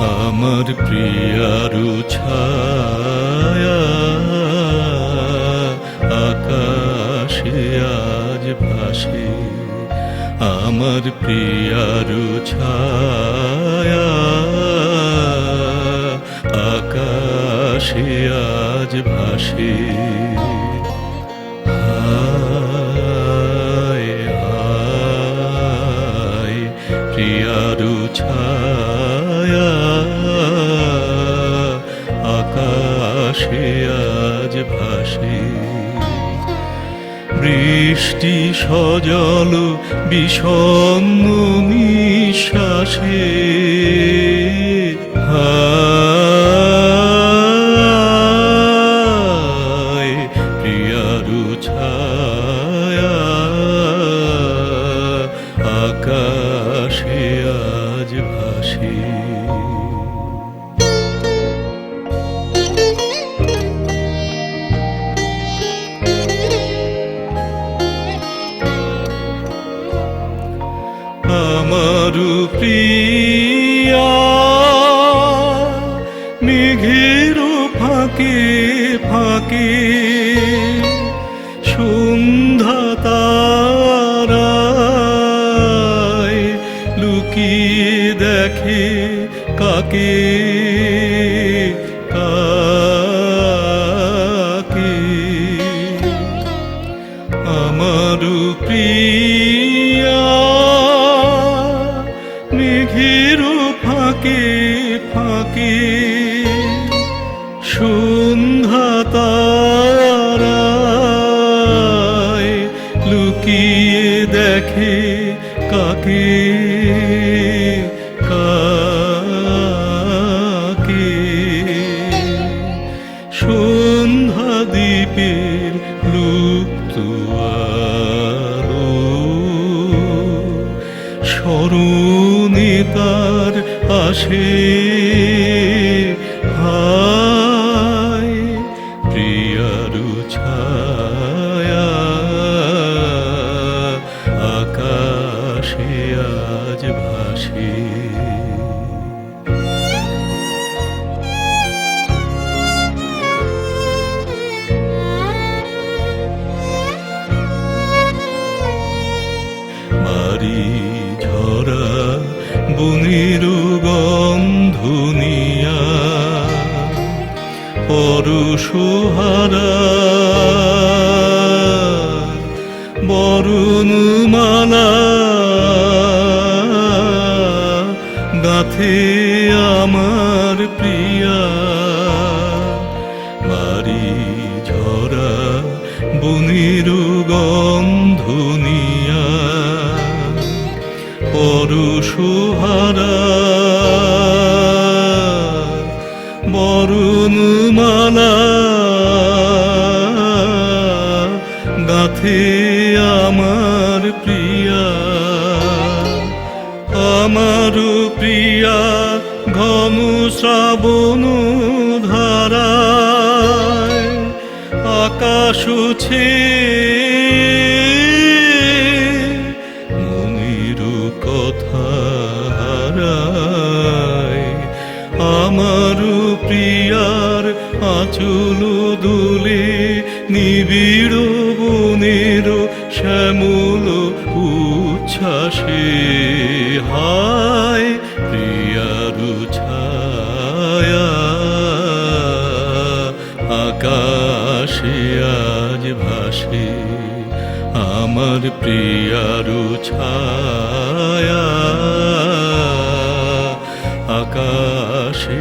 আমার প্রিয়ারু ছায়া আকাশে আজ ভাসে। আমার প্রিয়ারু ছায়া আকাশে আজ ভাসে। আকাশে আজ ভাসে। বৃষ্টি সজল বিষণ্ণ নিঃশ্বাসে। আকাশে আজ ভাসে। প্রিয়া মেঘের ফাঁকে ফাঁকে লুকিয়ে দেখে কাকে কাকে। আমারু প্রিয়া সন্ধ্যা লুকিয়ে দেখে কাকে কাকে। সন্ধ্যা দ্বীপের লুপ্ত স্মরণে তার আসে। মারি ঝরা বনের গন্ধুনিয়া পরশুহারা বরুণ মালা গাথে আমার প্রিয়া। মারি ঝরা বনের গন্ধুনিয়া পরশুহারা বরুণ মালা। গাথে আমার প্রিয়া। আমার প্রিয়া ঘন শ্রাবণ ধারায় আকাশ ছে আমার প্রিয়ার আচল দুলে নিবিড় বনের শ্যামল উচ্ছ্বাসে। হায় প্রিয়ার ছায়া, আকাশে আজ ভাসে। আমার প্রিয়ার ছায়া। ভাসে